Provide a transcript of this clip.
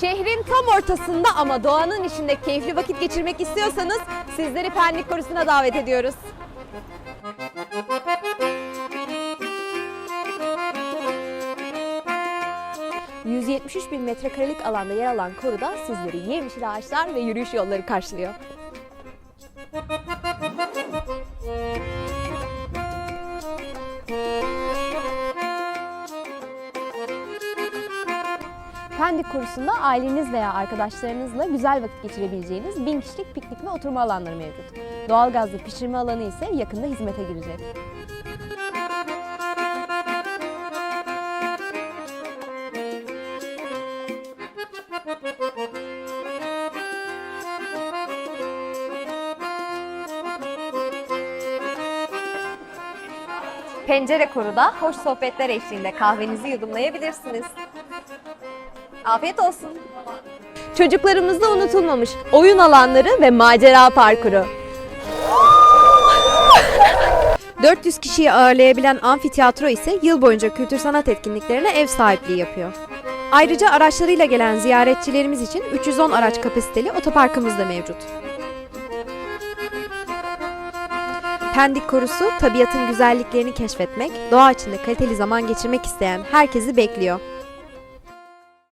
Şehrin tam ortasında ama doğanın içinde keyifli vakit geçirmek istiyorsanız sizleri Pendik Korusu'na davet ediyoruz. ...173 bin metrekarelik alanda yer alan koruda sizleri yemyeşil ağaçlar ve yürüyüş yolları karşılıyor. Pendik Korusu'nda aileniz veya arkadaşlarınızla güzel vakit geçirebileceğiniz bin kişilik piknik ve oturma alanları mevcut. Doğalgazlı pişirme alanı ise yakında hizmete girecek. Pencere Koru'da hoş sohbetler eşliğinde kahvenizi yudumlayabilirsiniz. Afiyet olsun. Çocuklarımızda unutulmamış oyun alanları ve macera parkuru. 400 kişiyi ağırlayabilen amfiteyatro ise yıl boyunca kültür sanat etkinliklerine ev sahipliği yapıyor. Ayrıca araçlarıyla gelen ziyaretçilerimiz için 310 araç kapasiteli otoparkımız da mevcut. Pendik Korusu tabiatın güzelliklerini keşfetmek, doğa içinde kaliteli zaman geçirmek isteyen herkesi bekliyor.